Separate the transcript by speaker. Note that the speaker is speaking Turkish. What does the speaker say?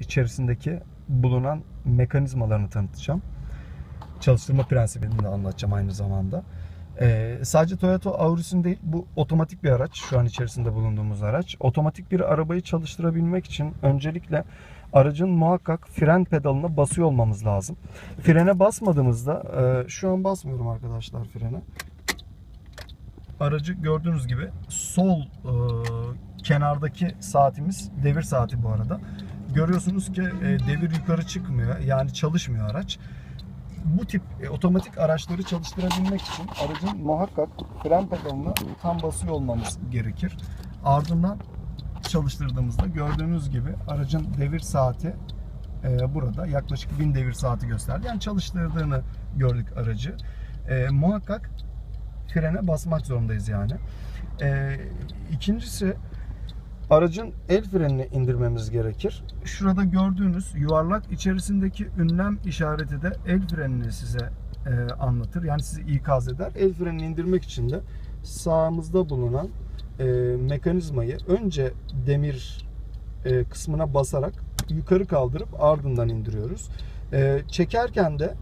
Speaker 1: içerisindeki bulunan mekanizmalarını tanıtacağım. Çalıştırma prensibini de anlatacağım aynı zamanda. Ee, sadece Toyota Auris'in değil bu otomatik bir araç şu an içerisinde bulunduğumuz araç. Otomatik bir arabayı çalıştırabilmek için öncelikle aracın muhakkak fren pedalına basıyor olmamız lazım. Frene basmadığımızda e, şu an basmıyorum arkadaşlar frene. Aracı gördüğünüz gibi sol e, kenardaki saatimiz devir saati bu arada. Görüyorsunuz ki e, devir yukarı çıkmıyor yani çalışmıyor araç bu tip e, otomatik araçları çalıştırabilmek için aracın muhakkak fren pedalına tam basıyor olmamız gerekir. Ardından çalıştırdığımızda gördüğünüz gibi aracın devir saati e, burada yaklaşık 1000 devir saati gösterdi. Yani çalıştırdığını gördük aracı. E, muhakkak frene basmak zorundayız yani. E, ikincisi aracın el frenini indirmemiz gerekir. Şurada gördüğünüz yuvarlak içerisindeki ünlem işareti de el frenini size e, anlatır. Yani sizi ikaz eder. El frenini indirmek için de sağımızda bulunan e, mekanizmayı önce demir e, kısmına basarak yukarı kaldırıp ardından indiriyoruz. E, çekerken de